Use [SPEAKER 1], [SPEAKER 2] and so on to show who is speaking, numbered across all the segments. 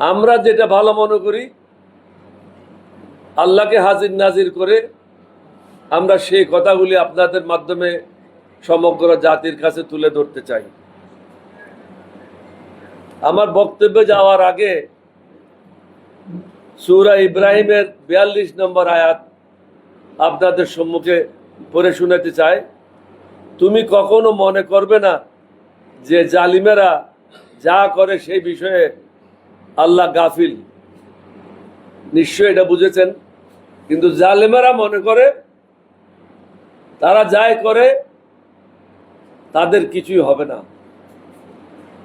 [SPEAKER 1] আমরা যেটা ভালো মনে করি, আল্লাহকে হাজির নাজির করে আমরা সেই কথাগুলি আপনাদের মাধ্যমে সমগ্র জাতির কাছে তুলে ধরতে চাই। আমার বক্তব্যে যাওয়ার আগে সুরা ইব্রাহিমের বিয়াল্লিশ নম্বর আয়াত আপনাদের সম্মুখে পড়ে শোনাতে চাই। তুমি কখনো মনে করবে না যে জালিমেরা যা করে সেই বিষয়ে আল্লাহ গাফিল। নিশ্চয় এটা বুঝেছেন। কিন্তু জালেমেরা মনে করে, তারা যাই করে, তাদের কিছুই হবে না।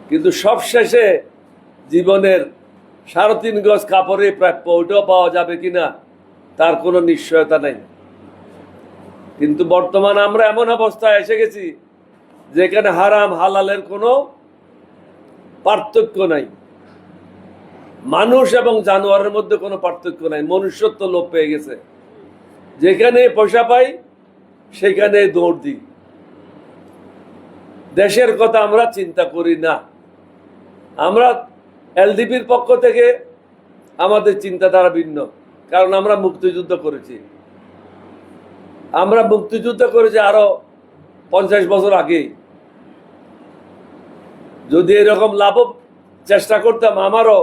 [SPEAKER 1] কিন্তু সবশেষে জীবনের সাড়ে তিন গজ কাপড়ে প্রাপ্য, ওইটাও পাওয়া যাবে কিনা, তার কোনো নিশ্চয়তা নেই। কিন্তু বর্তমান আমরা এমন অবস্থায় এসে গেছি, যেখানে হারাম, হালালের কোনো পার্থক্য নাই। মানুষ এবং জানোয়ারের মধ্যে কোনো পার্থক্য নাই, মনুষ্যত্ব লোপ পেয়ে গেছে। যেখানে পয়সা পাই, সেখানে দৌড় দিই। দেশের কথা আমরা চিন্তা করি না। আমরা এলডিপির পক্ষ থেকে আমাদের চিন্তাধারা ভিন্ন, কারণ আমরা মুক্তিযুদ্ধ করেছি। আমরা মুক্তিযুদ্ধ করেছি আরও পঞ্চাশ বছর আগে। যদি এরকম লাভ চেষ্টা করতাম, আমারও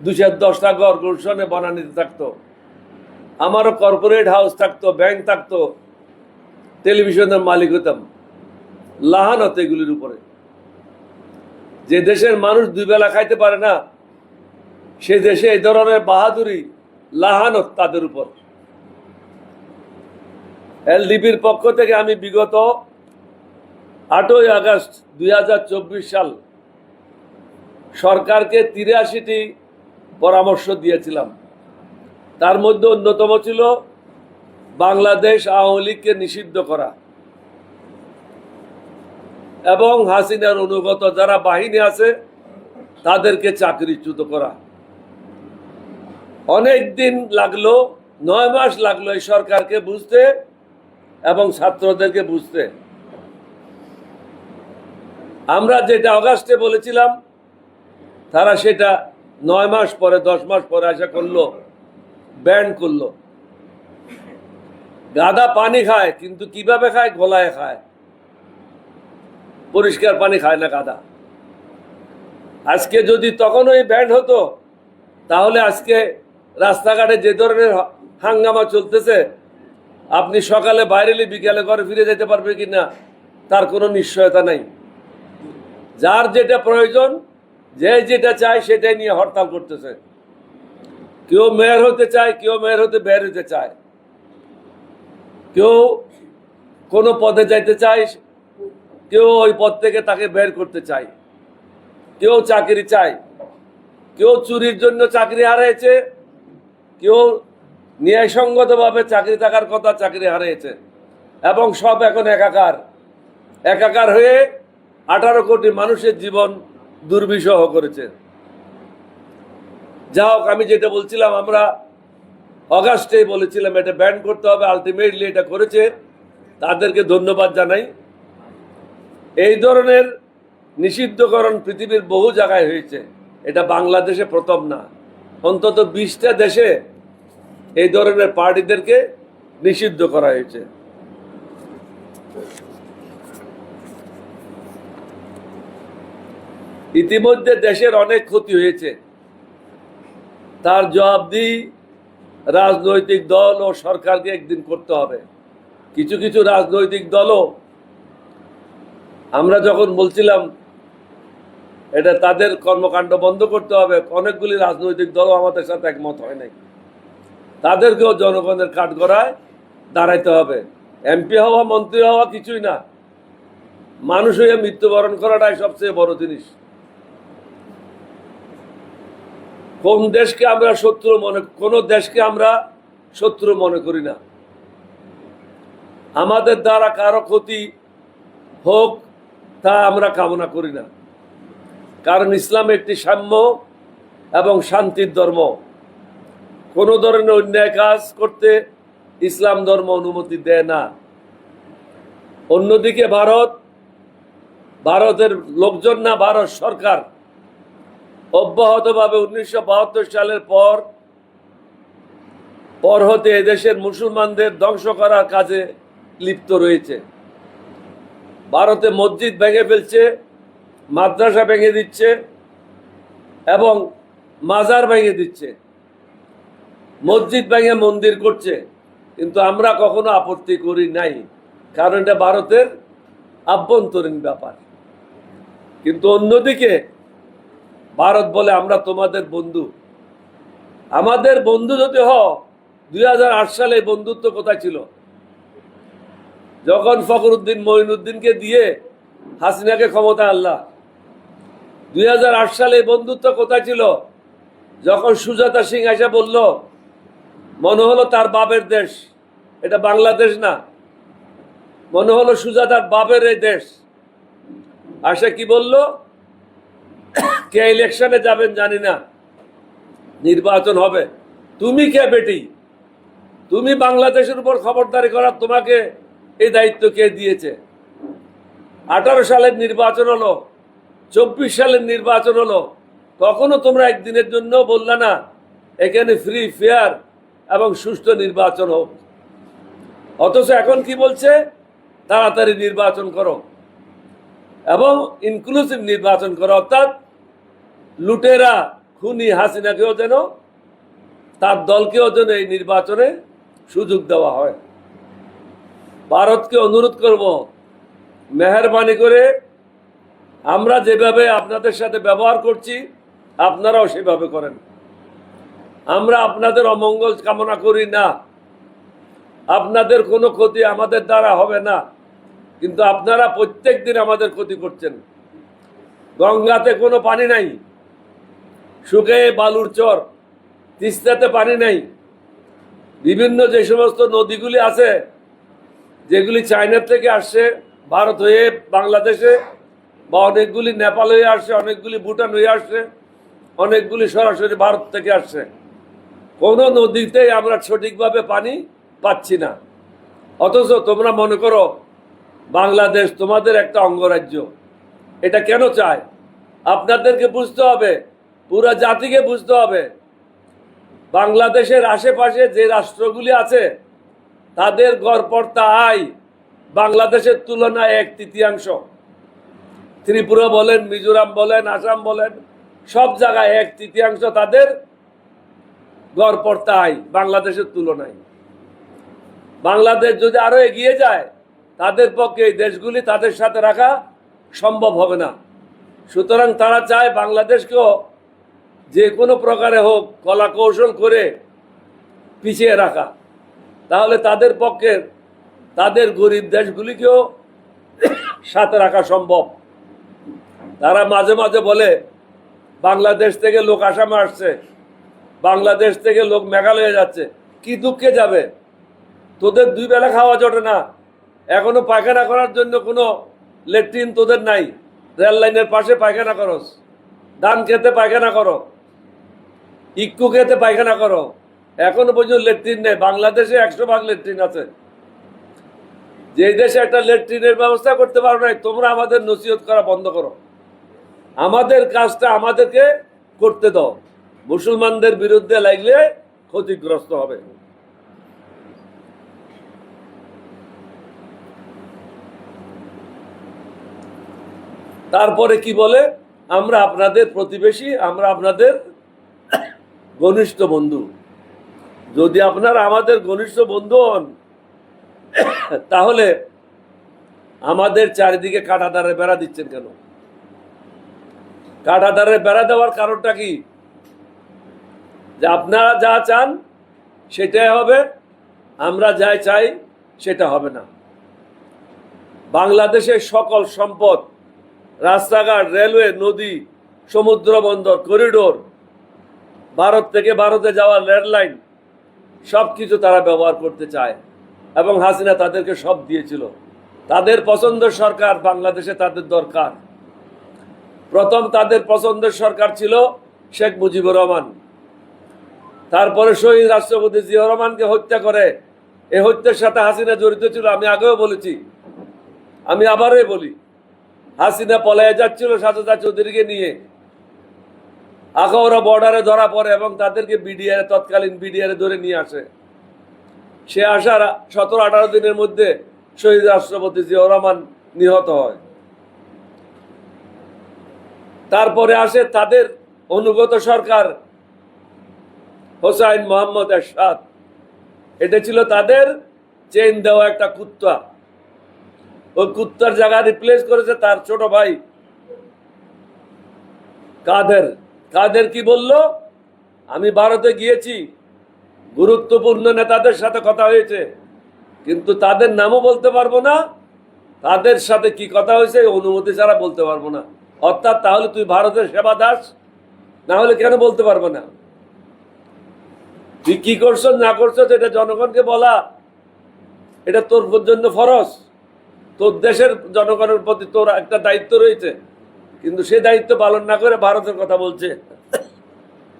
[SPEAKER 1] দুশো দশটা ঘর গুলশনে বানানিতে থাকতো। আমারও কর্পোরেট হাউস থাকতো ব্যাংক থাকতো টেলিভিশনের মালিক হতাম লাহান লাহানত এগুলির উপরে। যে দেশের মানুষ দুই বেলা খাইতে পারে না, সে দেশে এই ধরনের বাহাদুরি, লাহানত তাদের উপর। এলডিপির পক্ষ থেকে আমি বিগত আটই আগস্ট দুই হাজার চব্বিশ সাল সরকারকে তিরাশিটি পরামর্শ দিয়েছিলাম। তার মধ্যে অন্যতম ছিল বাংলাদেশ আওয়ামী লীগকে নিষিদ্ধ করা। এবং হাসিনার অনুগত যারা বাহিনী আছে, তাদেরকে চাকরিচ্যুত করা। অনেক দিন লাগল, নয় মাস লাগল এই সরকারকে বুঝতে এবং ছাত্রদেরকে বুঝতে। আমরা যেটা অগাস্টে বলেছিলাম, তারা সেটা নয় মাস পরে, দশ মাস পরে আশা করল ব্যান্ড করল। গাদা পানি খায়, কিন্তু কীভাবে খায়? গলায় খায়। পরিষ্কার পানি খায় না গাদা আজকে যদি তখন ওই ব্যান্ড হতো, তাহলে আজকে রাস্তাঘাটে যে ধরনের হাঙ্গামা চলতেছে, আপনি সকালে বাইরেলে, বিকালে ঘরে ফিরে যেতে পারবে কি না তার কোনো নিশ্চয়তা নাই। যার যেটা প্রয়োজন যে যেটা চায় সেটাই নিয়ে হরতাল করতেছে। কেউ মেয়র হতে চায়, কেউ মেয়র হতে বের হতে চায়। কেউ কোনো পদে যাইতে চায়, কেউ ওই পদ থেকে তাকে বের করতে চায়। কেউ চাকরি চায়। কেউ চুরির জন্য চাকরি হারিয়েছে কেউ ন্যায়সঙ্গতভাবে চাকরি থাকার কথা চাকরি হারিয়েছে এবং সব এখন একাকার। একাকার হয়ে আঠারো কোটি মানুষের জীবন দুর্বিষহ করেছে। যা হোক, আমি যেটা বলছিলাম, আমরা অগাস্টে বলেছিলাম, এটা ব্যান করতে হবে আলটিমেটলি এটা করেছে। তাদেরকে ধন্যবাদ জানাই। এই ধরনের নিষিদ্ধকরণ পৃথিবীর বহু জায়গায় হয়েছে। এটা বাংলাদেশে প্রথম না। অন্তত বিশটা দেশে এই ধরনের পার্টিদেরকে নিষিদ্ধ করা হয়েছে। ইতিমধ্যে দেশের অনেক ক্ষতি হয়েছে। তার জবাবদি রাজনৈতিক দল ও সরকারকে একদিন করতে হবে। কিছু কিছু রাজনৈতিক দলও, আমরা যখন বলছিলাম, এটা তাদের কর্মকাণ্ড বন্ধ করতে হবে, অনেকগুলি রাজনৈতিক দলও আমাদের সাথে একমত হয় নাই। তাদেরকেও জনগণের কাঠগড়ায় দাঁড়াইতে হবে। এমপি হওয়া, মন্ত্রী হওয়া কিছুই না। মানুষ হয়ে মৃত্যুবরণ করাটাই সবচেয়ে বড় জিনিস। কোন দেশকে আমরা শত্রু মনে, কোন দেশকে আমরা শত্রু মনে করি না। আমাদের দ্বারা কারও ক্ষতি হোক, তা আমরা কামনা করি না। কারণ ইসলাম একটি সাম্য এবং শান্তির ধর্ম। কোনো ধরনের অন্যায় কাজ করতে ইসলাম ধর্ম অনুমতি দেয় না। অন্যদিকে ভারত, ভারতের লোকজন না, ভারত সরকার। অব্যাহতভাবে উনিশশো বাহাত্তর সালের পর পর হতে এদেশের মুসলমানদের ধ্বংস করার কাজে লিপ্ত রয়েছে। ভারতে মসজিদ ভেঙে ফেলছে, মাদ্রাসা ভেঙে দিচ্ছে এবং মাজার ভেঙে দিচ্ছে। মসজিদ ভেঙে মন্দির করছে, কিন্তু আমরা কখনো আপত্তি করি নাই, কারণ এটা ভারতের আভ্যন্তরীণ ব্যাপার। কিন্তু অন্যদিকে ভারত বলে আমরা তোমাদের বন্ধু। আমাদের বন্ধু যদি হ দুই হাজার আট সালে বন্ধুত্ব কোথায় ছিল? যখন ফখরুদ্দিন মঈনুদ্দিনকে দিয়ে হাসিনাকে ক্ষমতা আল্লাহ দুই হাজার আট সালে বন্ধুত্ব কোথায় ছিল? যখন সুজাতা সিং এসে বলল, মনে হলো তার বাপের দেশ। এটা বাংলাদেশ না। মনে হলো সুজাতার বাপের এই দেশ। আর কি বলল? কে ইলেকশনে যাবেন জানি না। নির্বাচন হবে। তুমি কে বেটি? তুমি বাংলাদেশের উপর খবরদারি করার তোমাকে এই দায়িত্ব কে দিয়েছে? আঠারো সালের নির্বাচন হলো, চব্বিশ সালের নির্বাচন হলো, কখনো তোমরা একদিনের জন্য বললে না, এখানে ফ্রি ফেয়ার এবং সুষ্ঠু নির্বাচন হোক। অথচ এখন কি বলছে? তাড়াতাড়ি নির্বাচন করো এবং ইনক্লুসিভ নির্বাচন করো। অর্থাৎ লুটেরা খুনি হাসিনাকেও যেন, তার দলকেও যেন এই নির্বাচনে সুযোগ দেওয়া হয়। ভারতকে অনুরোধ করব, মেহরবানি করে আমরা যেভাবে আপনাদের সাথে ব্যবহার করছি, আপনারাও সেভাবে করেন। আমরা আপনাদের অমঙ্গল কামনা করি না। আপনাদের কোনো ক্ষতি আমাদের দ্বারা হবে না, কিন্তু আপনারা প্রত্যেক দিন আমাদের ক্ষতি করছেন। গঙ্গাতে কোনো পানি নাই। শুকিয়ে বালুর চর, তিস্তাতে পানি নাই। বিভিন্ন যে সমস্ত নদীগুলি আছে, যেগুলি চায়নার থেকে আসছে, ভারত হয়ে বাংলাদেশে, বা অনেকগুলি নেপাল হয়ে আসছে, অনেকগুলি ভুটান হয়ে আসছে, অনেকগুলি সরাসরি ভারত থেকে আসছে। কোনো নদীতেই আমরা সঠিকভাবে পানি পাচ্ছি না। অথচ তোমরা মনে করো, বাংলাদেশ তোমাদের একটা অঙ্গরাজ্য। এটা কেন চায়? আপনাদেরকে বুঝতে হবে পুরা জাতিকে বুঝতে হবে। বাংলাদেশের আশেপাশে যে রাষ্ট্রগুলি আছে, তাদের গড়পড়তা আয় বাংলাদেশের তুলনায় এক তৃতীয়াংশ। ত্রিপুরা বলেন, মিজোরাম বলেন, আসাম বলেন, সব জায়গায় এক তৃতীয়াংশ তাদের গড়পড়তা আয় বাংলাদেশের তুলনায়। বাংলাদেশ যদি আরও এগিয়ে যায়, তাদের পক্ষে এই দেশগুলি তাদের সাথে রাখা সম্ভব হবে না। সুতরাং তারা চায় বাংলাদেশকেও যে কোনো প্রকারে হোক, কলা কৌশল করে পিছিয়ে রাখা। তাহলে তাদের পক্ষে তাদের গরিব দেশগুলিকেও সাথে রাখা সম্ভব। তারা মাঝে মাঝে বলে, বাংলাদেশ থেকে লোক আসামে আসছে, বাংলাদেশ থেকে লোক মেঘালয়ে যাচ্ছে, কি দুঃখে যাবে? তোদের দুই বেলা খাওয়া জোটে না। এখনও পায়খানা করার জন্য কোনো লেট্রিন তোদের নাই। রেল লাইনের পাশে পায়খানা করস। ধান খেতে পায়খানা করো। ইক্কু খেতে পায়খানা করো। এখনও পর্যন্ত লেট্রিন নেই। বাংলাদেশে একশো ভাগ লেট্রিন আছে। যে দেশে একটা লেট্রিনের ব্যবস্থা করতে পারো না তোমরা আমাদের নসিহত করা বন্ধ করো। আমাদের কাজটা আমাদেরকে করতে দাও। মুসলমানদের বিরুদ্ধে লাগলে ক্ষতিগ্রস্ত হবে। তারপরে কি বলে? আমরা আপনাদের প্রতিবেশী, আমরা আপনাদের ঘনিষ্ঠ বন্ধু। যদি আপনারা আমাদের ঘনিষ্ঠ বন্ধু হন, তাহলে আমাদের চারিদিকে কাঁটাদারে বেড়া দিচ্ছেন কেন? কাঁটাদারে বেড়া দেওয়ার কারণটা কি? যে আপনারা যা চান, সেটাই হবে, আমরা যা চাই, সেটা হবে না। বাংলাদেশের সকল সম্পদ, রাস্তাঘাট, রেলওয়ে, নদী, সমুদ্র বন্দর, করিডোর ভারত থেকে ভারতে যাওয়ার রেল লাইন সব কিছু তারা ব্যবহার করতে চায়। এবং হাসিনা তাদেরকে সব দিয়েছিল। তাদের পছন্দের সরকার বাংলাদেশে তাদের দরকার। প্রথম তাদের পছন্দের সরকার ছিল শেখ মুজিবুর রহমান। তারপরে শহীদ রাষ্ট্রপতি জিয়া রহমানকে হত্যা করে। এই হত্যার সাথে হাসিনা জড়িত ছিল, আমি আগেও বলেছি। আমি আবারও বলি, হাসিনা পলায় যাচ্ছিল সাজদা চৌধুরীকে নিয়ে। আখাউড়া বর্ডারে ধরা পড়ে এবং তাদেরকে বিডিআর তৎকালীন বিডিআর ধরে নিয়ে আসে। সে আসার সতেরো, আঠারো দিনের মধ্যে শহীদ রাষ্ট্রপতি জিয়াউর রহমান নিহত হয়। তারপরে আসে তাদের অনুগত সরকার হোসাইন মোহাম্মদ এরশাদ। এটা ছিল তাদের চেন দেওয়া একটা কুত্তা। ওই কুত্তার জায়গা রিপ্লেস করেছে তার ছোট ভাই কাদের? কাদের কি বলল? আমি ভারতে গিয়েছি, গুরুত্বপূর্ণ নেতাদের সাথে কথা হয়েছে, কিন্তু তাদের নামও বলতে পারব না, তাদের সাথে কি কথা হয়েছে অনুমতি ছাড়া বলতে পারব না। অর্থাৎ তাহলে তুই ভারতের সেবা দাস, না হলে কেন বলতে পারব না? তুই কি করছ, না করছ এটা জনগণকে বলা। এটা তোর জন্য ফরজ। তোর দেশের জনগণের প্রতি তোর একটা দায়িত্ব রয়েছে। কিন্তু সে দায়িত্ব পালন না করে ভারতের কথা বলছে।